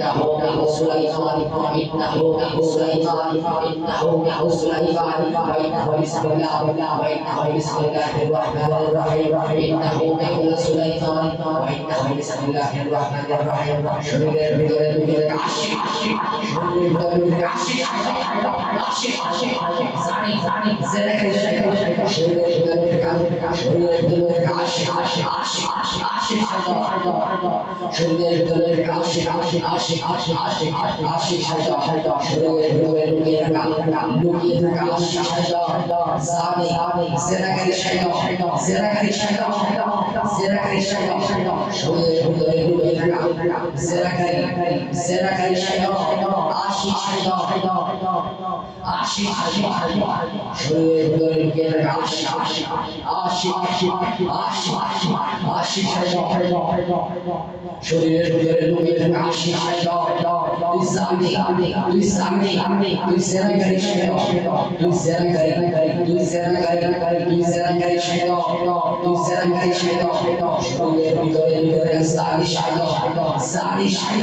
إنه حسليف وإنه حسليف وإنه حسليف وإنه بسم الله وإنه بسم الله الرحمن الرحيم إنه من سليف وإنه بسم الله الرحمن الرحيم عشي عشي عشي আশিক শরীরের দলের আশিক আশিক আশিক আশিক আশিক আশিক আশিক হাইদা হাইদা শরীরের রুমের রুমের কাম কাম লুকিয়ে থাকা আশিক হাইদা হাইদা সানি আনি সেরাকারি হাইদা হাইদা সেরাকারি হাইদা হাইদা সেরাকারি হাইদা হাইদা শরীরের দলের রুমের কাম কাম সেরাকারি সেরাকারি হাইদা হাইদা عاشق عاشق শরীরের ভিতরে লোকের আশি সাড়ি সাড়ি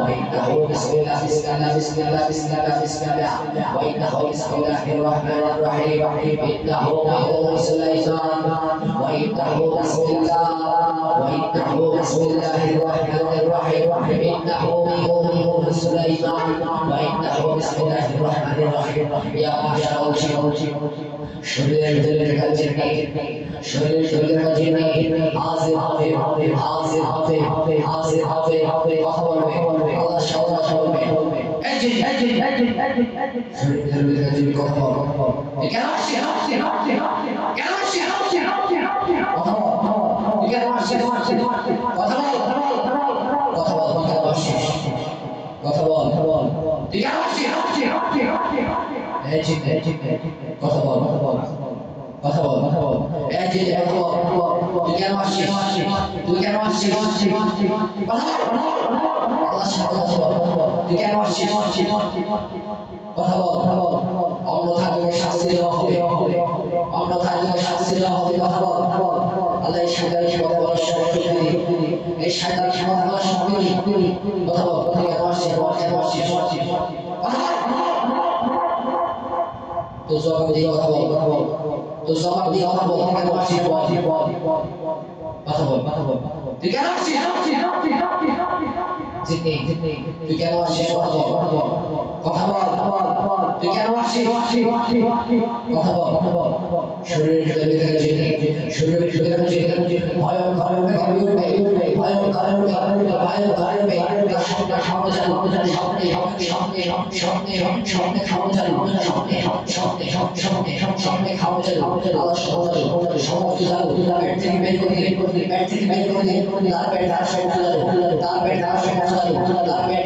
وإنه بسم الله بسم الله بسم الله بسم الله بسم الله وإنه بسم الله الرحمن الرحيم إنه قوس ليس وإنه بسم الله وإنه بسم الله الرحمن الرحيم إنه من سليمان وإنه بسم الله الرحمن الرحيم يا معشر الجن শরীরের ভিতরে কাছে শরীরের শরীরের কাছে হাজির হবে হবে হাজির হবে হবে হাজির হবে হবে কথা বলবে আল্লাহ সাল্লাহ বলবে এই যে এই যে এই যে শরীরের ভিতরে কাছে কথা বলবে কেন আসছে আসছে আসছে কেন আসছে কথা বল কথা বল তুই কেন আসছে আসছে এই যে এই যে কথা বল কথা বল কথা বল কথা বল এই যে এই বল তুই কেন আসছিস তুই কেন আসছিস কথা বল আল্লাহ সাথে বল তুই কেন আসছিস কথা বল কথা বল অন্যথা তোকে শাস্তি দেওয়া হবে তুই কেন আসছিস কথা বল কথা বল তুই কেন আসছিস কথা বল কথা বল শরীরের তার পেট তার পেট তার পেট তার পেট তার পেট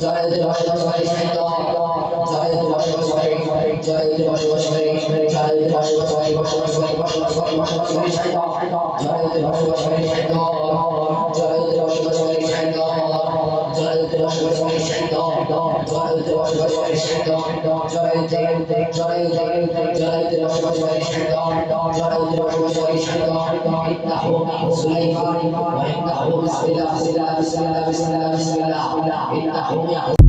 জয় জয় জয় জয় জয় জয় জয় জয় জয় বসবাস করি সাইদ জয় জয় বসবাস করি সাইদ জয় জয় বসবাস করি জয় জয় বসবাস করি জয় crescendo, giorno di lo stai crescendo, giorno di giorno di giorno di lo stai crescendo, giorno di lo stai crescendo, إنه سليمان وإنه بسم الله بسم الله بسم الله بسم الله إنه يحب